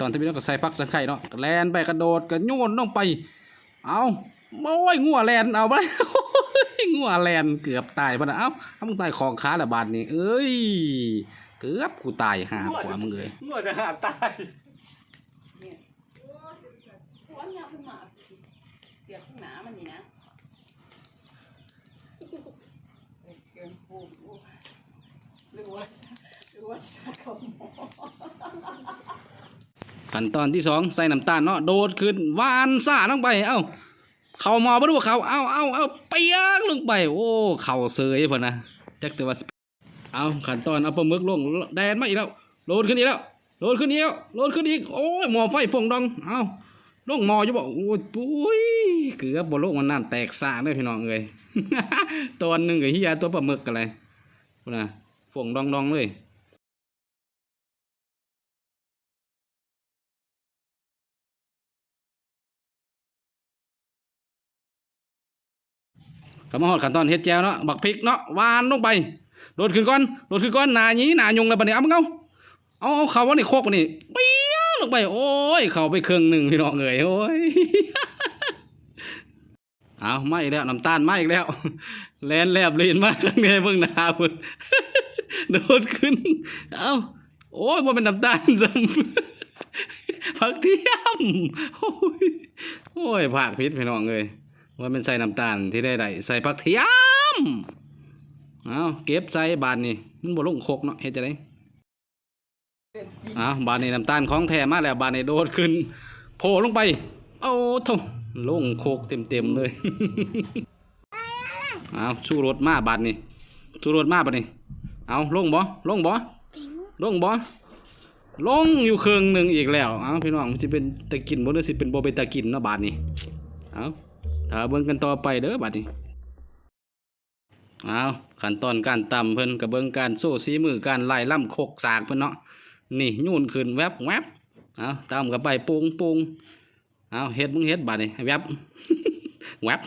ตอนที่พี่น้องก็ใส่พักสังไข่เนาะก็แลนไปกระโดดก็โยนลงไป เอาโอ้ยงัวแลนเอาไปงัวแลนเกือบตายปะนะเอ้าถ้ามึงตายของค้าละบาทนี่เอ้ย เกือบกูตายหาขวามึงเลยเมื่อจะหาตายสวนยาขึ้นมาเสียบขึ้นหนามันนี่นะเกินปู หรือว่าหรือว่าชาขมขั้นตอนที่สองใส่น้ำตาลเนาะโดดขึ้นหวานซ่าลงไป เอ้าเข่ามาบ่รู้ว่าเขาเอาเอาเอาเปียกลงไป โอ้เข่าเสยพุ่นะจักแต่ว่าเอาขั้นตอนเอาปลาหมึกลงแดนมาอีกแล้วโดดขึ้นอีกแล้วโดดขึ้นอีกแล้วโดดขึ้นอีกโอ้ยหมอไฟฟงดองเอาลงหมออยู่บ่โอ้ยปุ้ยเกือบบ่ลงมันน้ำแตกซ่าเลยพี่น้องเอ้ยตอนหนึ่งก็เฮียตัวปลาหมึกกันเลยนะ ฟงดองดองๆเลยก็มาหอดขั้นตอนเฮ็ดแจวเนาะบักพริกเนาะวานลงไปโดดขึ้นก่อนโดดขึ้นก่อนหนาหยีหนายุงแล้วบัดนี้เอามึงเอาเอาเอาเขาว่านี่โคกบัดนี้เปี้ยลงไป โอ้ยเขาไปเครึ่งหนึ่งพี่น้องเอ๋ยโอ้ยเอามาอีกแล้วน้ำตาลมาอีกแล้วแลนแลบลีนมากข้างในเบิ่งหน้าพุ่น โดดขึ้น เอาโอ้ยว่าเป็นน้ำตาลซ้ำผักเทียม โอ้ยโอ้ยผักพิษพี่น้องเอ้ยว่าเป็นใส่น้ำตาลที่ได้ได้ใส่ผักเทียม เอาเก็บใส่บานนี่มันบ่ลงโคกเนาะเฮ็ดจะได้เอาบานนี่น้ำตาลของแท้มาแล้วบานนี่โดดขึ้น โผล่ลงไปโอ้ทงลงโคกเต็มๆเลยเอาชูรสมาบานนี่ชูรสมาบานนี่ เอาลงบ่ลงบ่ลงบ่ลงอยู่ครึ่งหนึ่งอีกแล้วเอาพี่น้องมันสิเป็นตะกินบ่หรือสิเป็นบ่เป็นตะกินเนาะบาดนี้เอาถ้าเบิ่งกันต่อไปเด้อบัดนี้เอาขั้นตอนการตำเพิ่นกับเบิ่งการโซ่สีมือการไล่ล่ำโคกสากเพิ่นเนาะนี่ยุ่นขึ้นแวบแวบเอาตำกับไปปรุงปรุงเอาเฮ็ดมึงเฮ็ดบัดนี้แวบแวบ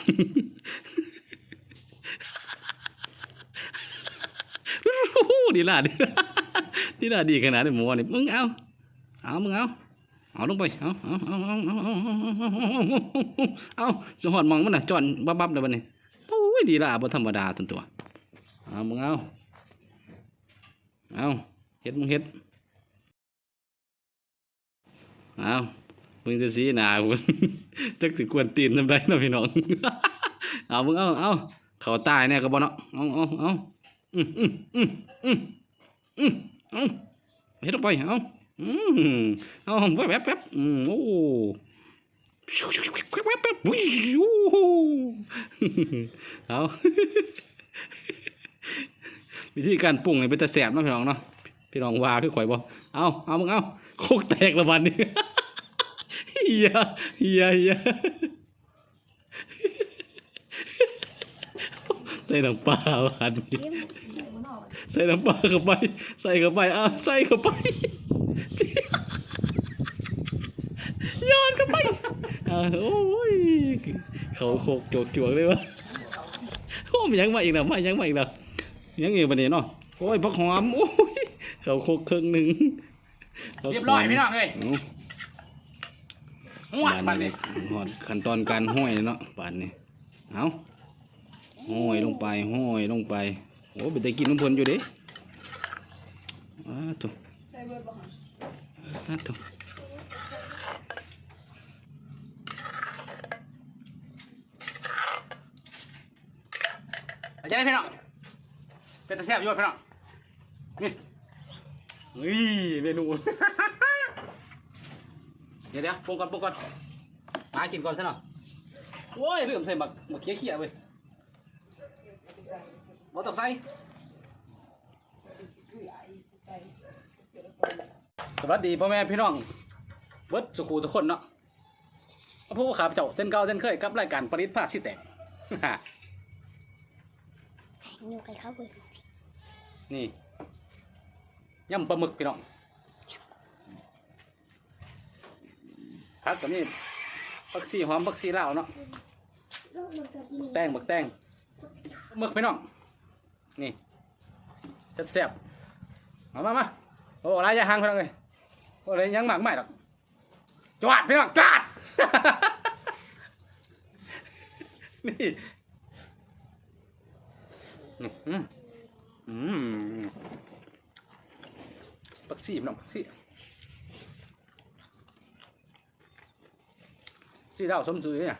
ดีละดีดีละดีขนาดนี้หมอนี่มึงเอาเอามึงเอาเอาลงไปเอาเอาเอาเอาเอาเอาสหอดมองมันน่ะจอนบับบับเลยวันนี้โอ้ยดีละบ่ธรรมดาตัวตัวเอามึงเอาเอาเฮ็ดมึงเฮ็ดเอามึงจะซีหนาคุณจักสิกวนตีนทำไรนาะพี่น้องเอามึงเอาเอาเขาตายเนี่ยก็บ่เนาะเอาเอาเอา อืมอืมอืมอืมอืมเอาเฮ็ดลงไปเอาอืมเอาแวบแวบแวบอืมโอ้เอาวิธีการปรุงเนี่ยเป็นตะแสบนะพี่น้องเนาะพี่น้องว่าคือข่อยบ่เอาเอามึงเอาโคกแตกละวันนี้เฮียเฮียเฮีย ใส่น้ำปลาวันนี้ใส่น้ำปลาเข้าไป ใส่เข้าไปอะใส่เข้าไปโยนเข้าไปอ่าโอ้ยเขาโคกโจกจวกเลยวะโอ้มันยังมาอีกแล้วมายังมาอีกแล้วยังอีกประเด็นเนาะโอ้ยพักหอมโอ้ยเขาโคกครึ่งหนึ่งเรียบร้อยพี่น้องเลยเอาหวานบาบันดนี้นี้หอดขั้นตอนการห้อยเนาะบานนี้เอา ห้อยลงไปห้อยลงไปโอ้เป็นแต่กินน้ำพลอยู่เด้อ้าถูกว้างอ้าถูกอาจารย์พี่น้องเป็นตะแซ่บอยู่พี่น้องนี่นี่เมนูเดี๋ยวเดี๋ยวปรุงก่อนปรุงก่อนมากินก่อนซะหน่อยโอ้ยเริ่มใส่หมักหมักเคี้ยเคี้ยวเว้ย บ่ต้องใส่สวัสดีพ่อแม่พี่น้องเบิดสุขูทุกคนเนาะผู้ขาพเจ้าเส้นเก่าเส้นเคยกับรายการปริศภาคสิแตกอยู่กับเขาเบิดนี่ยำปลาหมึกพี่น้องครับกับนี่ผักชีหอมผักชีลาเนาะแตงบักแตง มึกพี่น้อง นี่แซ่บมามามาโอ้ไรอย่าห่างพี่น้องเลยโอ้ไรยังหมากไม่หรอกจวดพี่น้องจวดนี่อืมอืมปักซี่พี่น้องปักซี่ซี่เท่าสมซื้อเนี่ย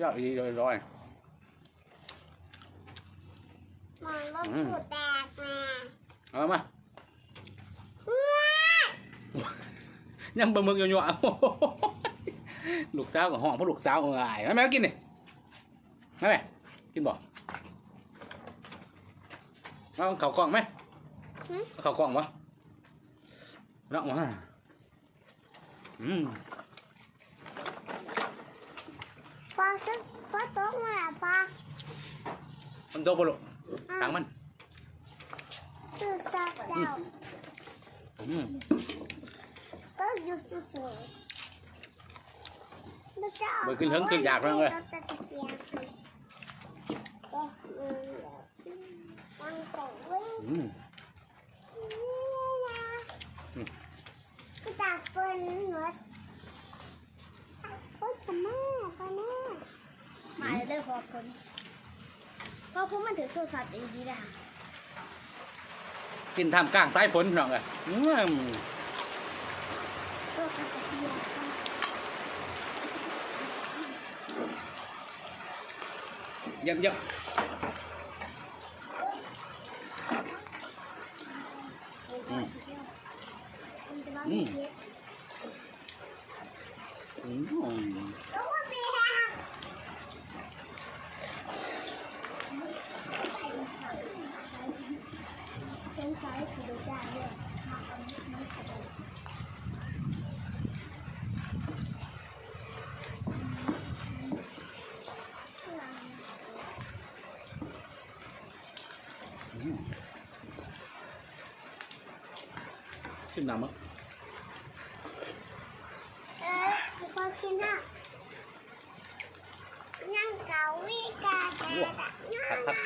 ยอดดีเลยร้อย มันว่าปูแตกมาเอามายังบะมึกอยู่ๆอะลูกสาวกับห้องเพราะลูกสาวของอายแม่กินนี่แม่แม่กินบ่เอาเข่าวกล่องไหมเอาเข่าวกล่องวะรักมาอืมพอซึกพอโต๊ะมาพอมันโตบ่ลูก ตังมันสื่อสักเจ้าอืมก็อยู่สื่อๆแล้วจะเบิกขึ้นเฮิงขึ้นอยากแล้วเลยมันก็วิ่งอืมก็จากเป็นหมดโอ๊ยพ่อแม่พ่อแม่มาเลยพอคน เพราะผมมันถือโทรศัพท์ดีๆนะคะกินทำกลางสายฝนพี่น้องเลยอืมโทรศัพท์ดีๆค่ะเยี่ยมเยี่ยม อืม อืม อืม แล้วก็มีแฮกเป็นสายสีดำเนี่ย ชิมน้ำมั้งเออพอกินอะนั่งเกาวิกาดาดา ครับครับ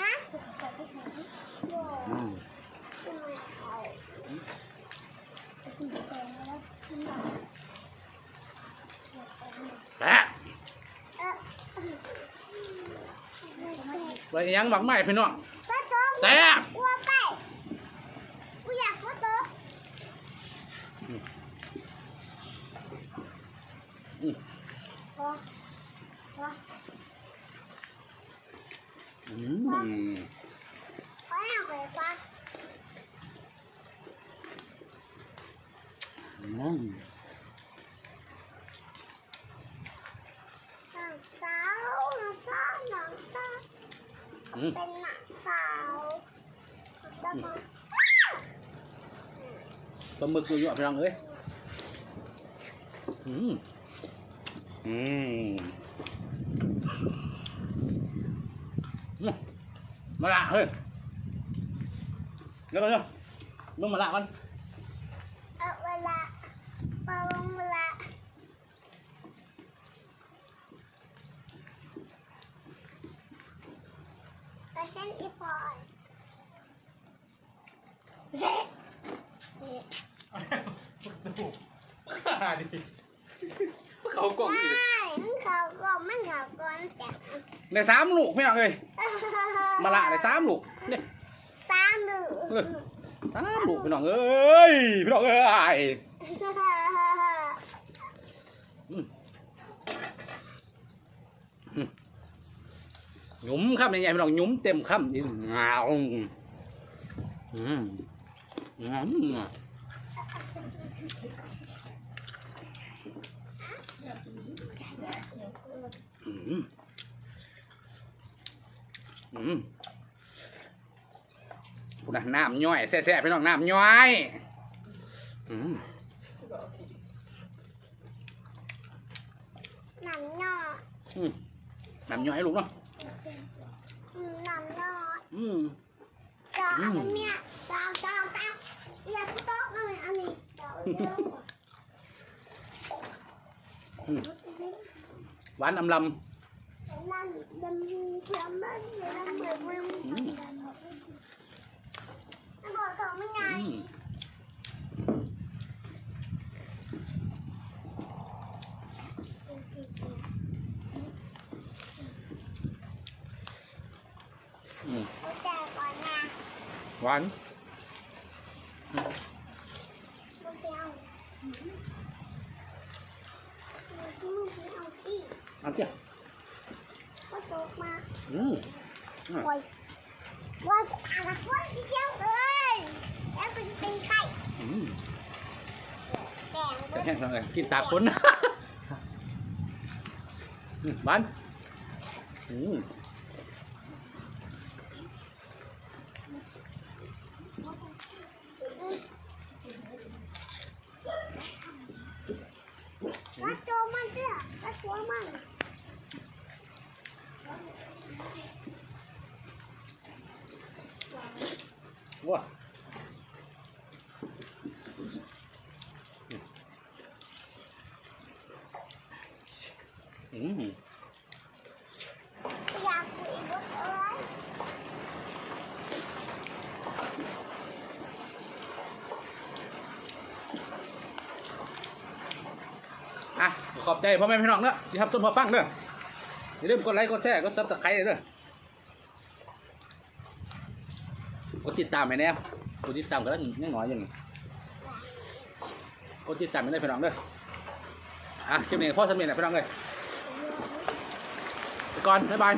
ฮะโอ้ อืม แปะ เออ ไปยังหมักไหม้พี่น้อง ก็โต๊ะ แซ่บ กลัวไปกูอยากก็โต๊ะ อืม พอพอ อืม พออยากไปปะ อืมหนังสาวหนังสาวหนังสาวอืมเป็นหนังสาว ดเวลาแต่ฉันอีพอยเจ๊เขากล่องไม่อีกมันเขาก่อนมันเขาก่อนจ้ะได้สามลูกพี่น้องเอ้ยมาละได้สามลูกเนี่ยสามหนึ่งเออสามลูกพี่น้องเอ้ยพี่น้องเอ้ย หยุ้มคำใหญ่ๆพี่น้องหยุ้มเต็มคำนี่งาวอืมอืมอืมอืมพูดนะน้ำย่อยแซ่ๆพี่น้องน้ำย่อยอืมนังนออืมน้ำย่อย làm nhoi luôn đó làm nhoi ừ. Cho ừ. ăn mẹ, cho cho tao. Nhà cũng tốt các mẹ ăn đi. Bán 55. Ừ. หวานกูไปเอากูไปเอาอีกเอาเจ้าก็ตกมาอืมโอ้ยว่าอะไรคนเดียวเลยแล้วเป็นเป็นไข่อืมแดงจะแห้งเลยกินตากคนนะอืมหวานอืม ว่าโจมันเถอะว่าตัวมัน ว้าอืมอยากคุยกับเอ้ยอะขอบใจพ่อแม่พี่น้องเนอะที่ทำส้มพอฟังเนอะอย่าลืมกดไลค์กดแชร์กดซับสไครต์เนอะ กดติดตามไปแน่กดติดตามก็ได้ยังน้อยอยังกดติดตามไปได้พี่น้องเด้ออะคลิปนี้พ่อสำเร็จนะพี่น้องเลยไปก่อนบ๊ายบาย